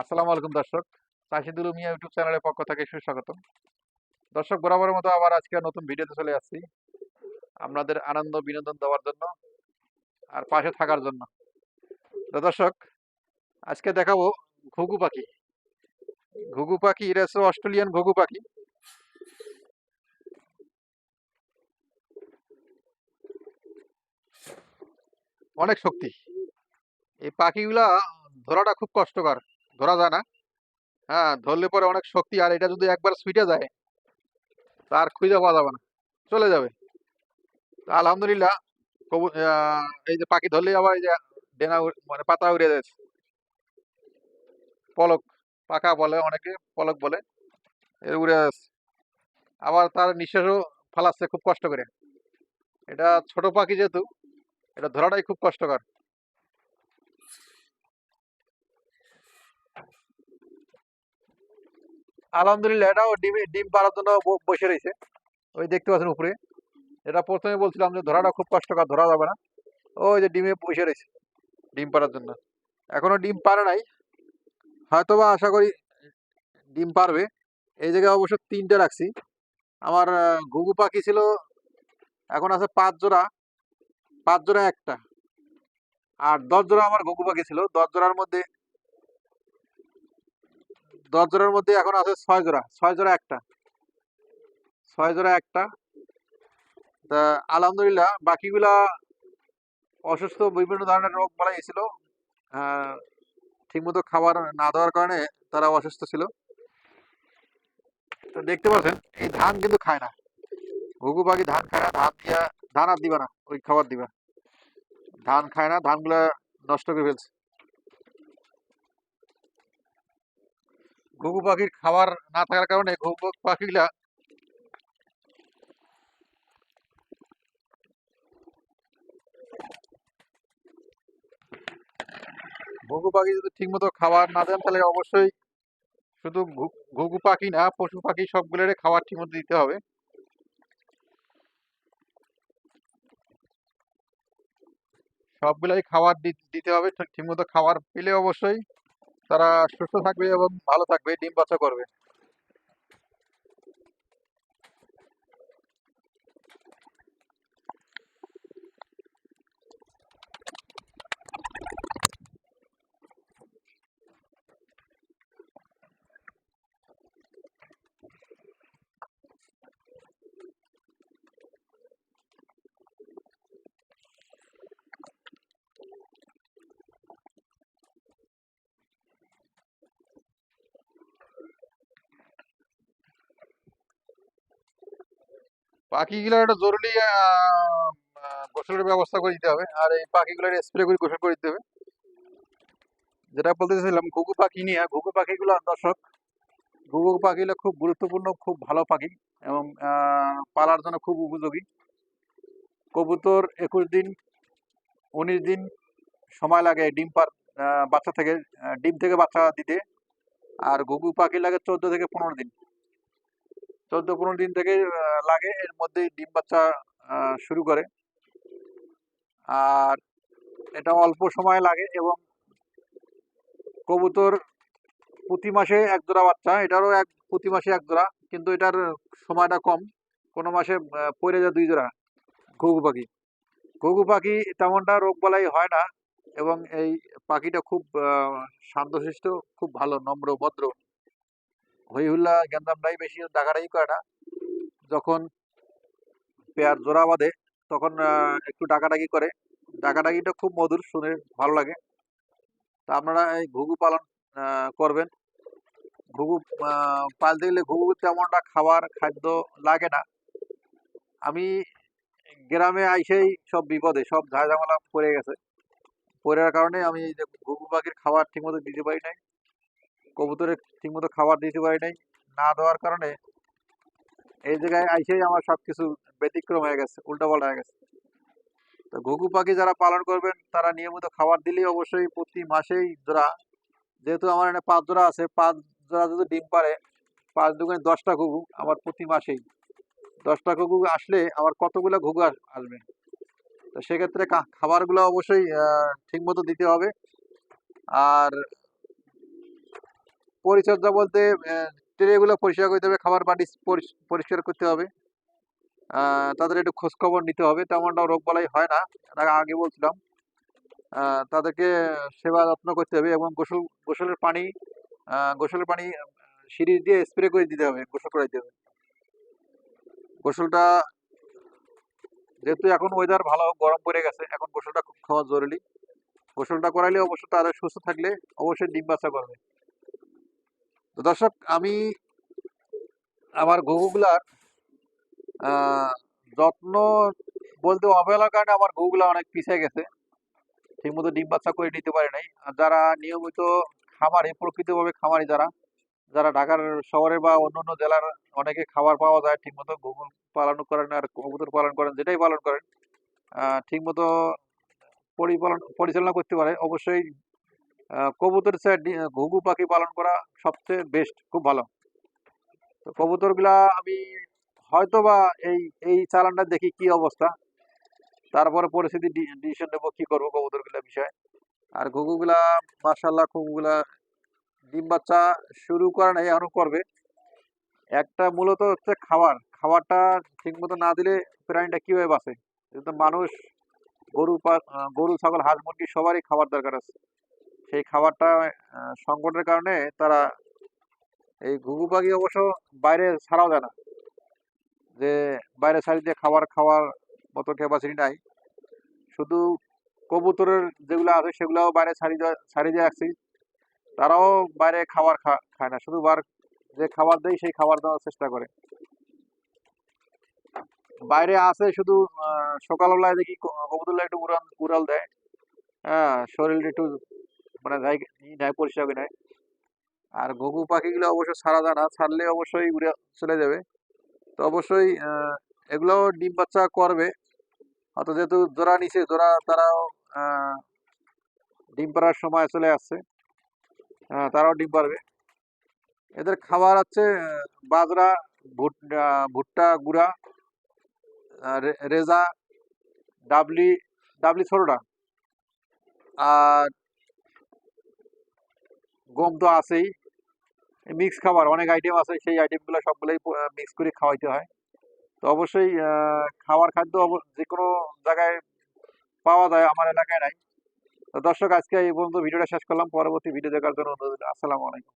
আসসালামু আলাইকুম দর্শক। চাষিদুল মিয়া ইউটিউব চ্যানেলের পক্ষ থেকে সুস্বাগতম। দর্শক, বরাবরের মতো আবার আজকে নতুন ভিডিওতে চলে আসছি আপনাদের আনন্দ, বিনোদন দেওয়ার জন্য আর পাশে থাকার জন্য। তো দর্শক, আজকে দেখাবো ঘুঘু পাখি। ঘুঘু পাখি হচ্ছে অস্ট্রেলিয়ান ঘুঘু পাখি। অনেক শক্তি। এই পাখিগুলা ধরাটা খুব কষ্টকর। ধরা যায় না। হ্যাঁ ধরলে পরে অনেক শক্তি আর এটা যদি একবার সুইটে যায়, তার খুঁজে পাওয়া যাবে না, চলে যাবে। আলহামদুলিল্লাহ, কবু- এই যে পাখি ধরলেই আবার এই যে ডেনা মানে পাতা উড়ে যাচ্ছে। পলক, পাখা বলে অনেকে, পলক বলে এর উড়ে যাচ্ছে। আবার তার নিঃশ্বাসও ফালাচ্ছে খুব কষ্ট করে। এটা ছোট পাখি যেহেতু, এটা ধরাটাই খুব কষ্টকর। আলহামদুলিল্লাহ, এটাও ডিম ডিম পাড়ার জন্য বসে রয়েছে। ওই দেখতে পাচ্ছেন উপরে। এটা প্রথমে বলছিলাম যে ধরাটা খুব কষ্টকর, ধরা যাবে না। ওই যে ডিমে বসে রয়েছে, ডিম পাড়ার জন্য। এখনও ডিম পারে নাই। হয়তোবা আশা করি ডিম পারবে এই জায়গায় অবশ্য তিনটে রাখছি। আমার ঘুঘু পাখি ছিল, এখন আছে পাঁচ জোড়া। পাঁচ জোড়া একটা। আর দশ জোড়া আমার ঘুঘু পাখি ছিল। দশ জোড়ার মধ্যে দশ জোড়ার মধ্যে এখন আছে ছয় জোড়া ছয় জোড়া একটা। ছয় জোড়া একটা। তা আলহামদুলিল্লাহ, বাকিগুলা অসুস্থ, বিভিন্ন ধরনের রোগ বলা গেছিল। ঠিকমতো খাবার না দেওয়ার কারণে তারা অসুস্থ ছিল। তো দেখতে পাচ্ছেন, এই ধান কিন্তু খায় না। ঘুঘু পাখি ধান খায় না, ধান দিয়া ধান আর দিবা না, ওই খাবার দিবা। ধান খায় না, ধানগুলা নষ্ট করে ফেলছে। ঘুঘু পাখির খাবার না থাকার কারণে ঘুঘু পাখিগুলা ঘুঘু পাখি যদি ঠিকমতো খাবার না দেন, তাহলে অবশ্যই শুধু ঘুঘু পাখি না, পশু পাখি সবগুলোরে খাবার ঠিকমতো দিতে হবে। সবগুলাই খাবার দিতে হবে, ঠিক- ঠিকমতো খাবার পেলে অবশ্যই তারা সুস্থ থাকবে এবং ভালো থাকবে ডিম বাচ্চা করবে। পাখিগুলোর একটা জরুরি গোসলের ব্যবস্থা করে দিতে হবে। আর এই পাখিগুলোর স্প্রে করে গোসল করে দিতে হবে। যেটা বলতে চাইছিলাম, ঘুঘু পাখি নিয়ে, ঘুঘু পাখিগুলো দর্শক, ঘুঘু পাখিগুলো খুব গুরুত্বপূর্ণ, খুব ভালো পাখি এবং পালার জন্য খুব উপযোগী। কবুতর একুশ দিন, উনিশ দিন সময় লাগে ডিম পার বাচ্চা থেকে ডিম থেকে বাচ্চা দিতে। আর ঘুঘু পাখি লাগে চোদ্দ থেকে পনেরো দিন। চোদ্দ পনেরো দিন থেকে লাগে। এর মধ্যেই ডিম বাচ্চা শুরু করে। আর এটা অল্প সময় লাগে এবং কবুতর প্রতি মাসে এক জোড়া বাচ্চা। এটারও এক, প্রতি মাসে এক জোড়া কিন্তু এটার সময়টা কম। কোনো মাসে পড়ে যায় দুই জোড়া ঘুঘু পাখি। ঘুঘু পাখি তেমনটা রোগ বলাই হয় না এবং এই পাখিটা খুব শান্তশিষ্ট খুব ভালো, নম্র, ভদ্র। হই হুল্লা গ্যান্দামটাই বেশি ডাকাডাকি করে না। যখন পেয়ার জোড়া বাঁধে, তখন একটু ডাকাডাকি করে। ডাকাডাকিটা খুব মধুর, শুনে ভালো লাগে। তা আপনারা এই ঘুঘু পালন করবেন। ঘুঘু পালতে গেলে ঘুঘু তেমনটা খাবার, খাদ্য লাগে না। আমি গ্রামে আইসেই সব বিপদে, সব ঝামেলা পড়ে গেছে। পড়ার কারণে আমি যে ঘুঘু পাখির খাবার ঠিকমতো দিতে পারি নাই। কবুতরের ঠিকমতো খাবার দিতে পারি নাই, না দেওয়ার কারণে এই জায়গায় আইসেই আমার সব কিছু ব্যতিক্রম হয়ে গেছে, উল্টাপাল্টা হয়ে গেছে। তো ঘুঘু পাখি যারা পালন করবেন, তারা নিয়মিত খাবার দিলেই অবশ্যই প্রতি মাসেই জোড়া, যেহেতু আমার এখানে পাঁচ জোড়া আছে, পাঁচ জোড়া যদি ডিম পারে, পাঁচ দুগুণে দশটা ঘুঘু আমার প্রতি মাসেই। দশটা ঘুঘু আসলে আমার কতগুলো ঘুঘু আস- আসবে? তো সেক্ষেত্রে খাবারগুলো অবশ্যই ঠিক মতো দিতে হবে। আর পরিচর্যা বলতে ট্রেগুলো পরিষ্কার করতে হবে, খাবার বাটি পরিষ্কার করতে হবে। তাদের একটু খোঁজখবর নিতে হবে, তেমনটা রোগ বলাই হয় না। তার আগে বলছিলাম তাদেরকে সেবা যত্ন করতে হবে এবং গোসল, গোসলের পানি গোসলের পানি সিরিজ দিয়ে স্প্রে করে দিতে হবে, গোসল করে দিতে হবে। গোসলটা, যেহেতু এখন ওয়েদার ভালো, গরম পড়ে গেছে, এখন গোসলটা খুব খাওয়া জরুরি। গোসলটা করাইলে অবশ্য তাদের সুস্থ থাকলে অবশ্যই ডিম বাচ্চা করবে। তো দর্শক, আমি আমার ঘুঘুগুলার যত্ন বলতে অবহেলার কারণে আমার ঘুঘুগুলা অনেক পিছিয়ে গেছে। ঠিকমতো ডিম বাচ্চা করে নিতে পারে নাই। আর যারা নিয়মিত খামারি, প্রকৃতভাবে খামারি যারা যারা ঢাকার শহরে বা অন্যান্য জেলার অনেকে খাবার পাওয়া যায়, ঠিকমতো ঘুঘু পালন করেন আর কবুতর পালন করেন, যেটাই পালন করেন ঠিকমতো পরিপালন, পরিচালনা করতে পারে। অবশ্যই কবুতর ঘুঘু পাখি পালন করা সবচেয়ে বেস্ট খুব ভালো। তো কবুতরগুলা আমি হয়তো বা এই এই চালানটা দেখি কি অবস্থা। তারপরে পরিস্থিতি ডিসিশন নেব কি করব কবুতরগুলা বিষয়ে। আর ঘুঘুগুলা মার্শাল্লাহ ঘুঘুগুলা ডিম বাচ্চা শুরু করে নাই, এখনও করবে। একটা মূলত হচ্ছে খাবার খাবারটা ঠিক মতো না দিলে প্রাণীটা কীভাবে বাঁচে? মানুষ, গরু গরু, ছাগল, হাঁস, মুরগি সবারই খাবার দরকার আছে। সেই খাবারটা সংকটের কারণে তারা এই ঘুঘু পাখি অবশ্য বাইরে ছাড়াও যায় না। যে বাইরে ছাড়ি দিয়ে খাবার খাওয়ার মতো ক্যাপাসিটি নাই। শুধু কবুতরের যেগুলো আছে সেগুলোও বাইরে ছাড়ি দেওয়া- ছাড়ি দিয়ে রাখছি তারাও বাইরে খাবার খায় না। শুধু বার, যে খাবার দেয় সেই খাবার দেওয়ার চেষ্টা করে। বাইরে আছে শুধু সকালবেলায় দেখি ক- কবুতরগুলো একটু উড়াল উড়াল দেয়। হ্যাঁ শরীরটা একটু মানে পরিষ্কার করে নেয় আর ঘুঘু পাখিগুলো অবশ্য ছাড়া যায় না ছাড়লে অবশ্যই উড়ে, চলে যাবে। তো অবশ্যই এগুলোও ডিম বাচ্চা করবে। হয়তো যেহেতু জোড়া নিচে জোড়া তারাও ডিম পাড়ার সময় চলে আসছে। তারাও ডিম পারবে এদের খাবার হচ্ছে বাজরা, ভুট ভুট্টা, গুঁড়া রেজা, ডাবলি ডাবলি ছোটটা। আর গম তো আছেই। মিক্স খাবার, অনেক আইটেম আছে, সেই আইটেমগুলো সবগুলোই মিক্স করে খাওয়াইতে হয়। তো অবশ্যই খাবার খাদ্য যে কোনো জায়গায় পাওয়া যায়, আমার এলাকায় নাই। তো দর্শক, আজকে এই পর্যন্ত ভিডিওটা শেষ করলাম। পরবর্তী ভিডিও দেখার জন্য অনুরোধ। আসসালামু আলাইকুম।